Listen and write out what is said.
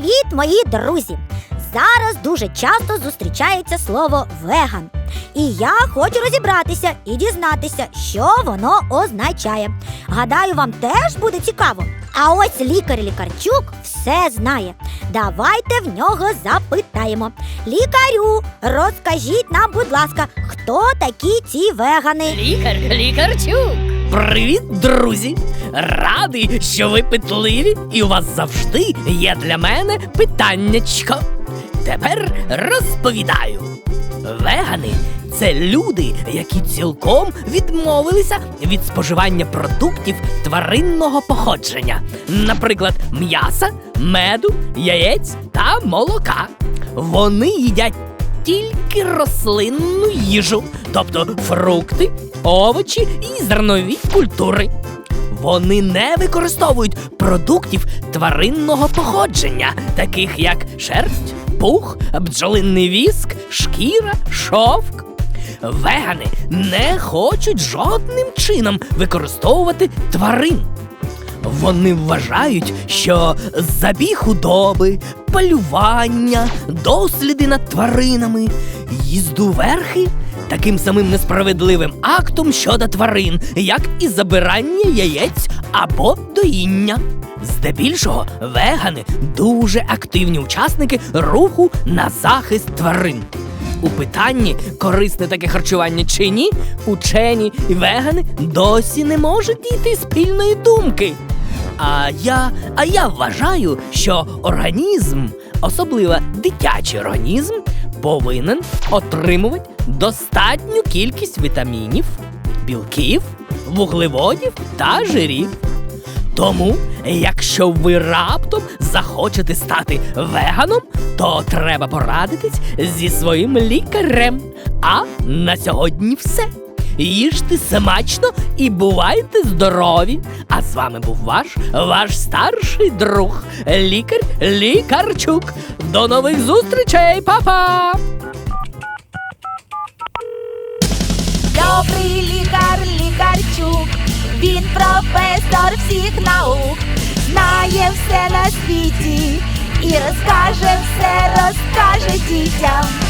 Привіт, мої друзі! Зараз дуже часто зустрічається слово веган. І я хочу розібратися і дізнатися, що воно означає. Гадаю, вам теж буде цікаво. А ось лікар Лікарчук все знає. Давайте в нього запитаємо. Лікарю, розкажіть нам, будь ласка, хто такі ці вегани? Лікар, лікарчук. Привіт, друзі! Радий, що ви питливі, і у вас завжди є для мене питаннячко. Тепер розповідаю. Вегани це люди, які цілком відмовилися від споживання продуктів тваринного походження, наприклад, м'яса, меду, яєць та молока. Вони їдять тільки рослинну їжу, тобто фрукти, овочі і зернові культури. Вони не використовують продуктів тваринного походження, таких як шерсть, пух, бджолинний віск, шкіра, шовк. Вегани не хочуть жодним чином використовувати тварин. Вони вважають, що забіг худоби, полювання, досліди над тваринами, їзду верхи таким самим несправедливим актом щодо тварин, як і забирання яєць або доїння. Здебільшого вегани дуже активні учасники руху на захист тварин. У питанні, корисне таке харчування чи ні, учені і вегани досі не можуть дійти спільної думки. А я, а я вважаю, що організм, особливо дитячий організм, повинен отримувати достатню кількість вітамінів, білків, вуглеводів та жирів. Тому, якщо ви раптом захочете стати веганом, то треба порадитись зі своїм лікарем. А на сьогодні все. Їжте смачно і бувайте здорові. А з вами був ваш, ваш старший друг, лікар Лікарчук. До нових зустрічей, папа! Добрий лікар, лікарчук, він професор всіх наук, знає все на світі і розкаже все, розкаже дітям.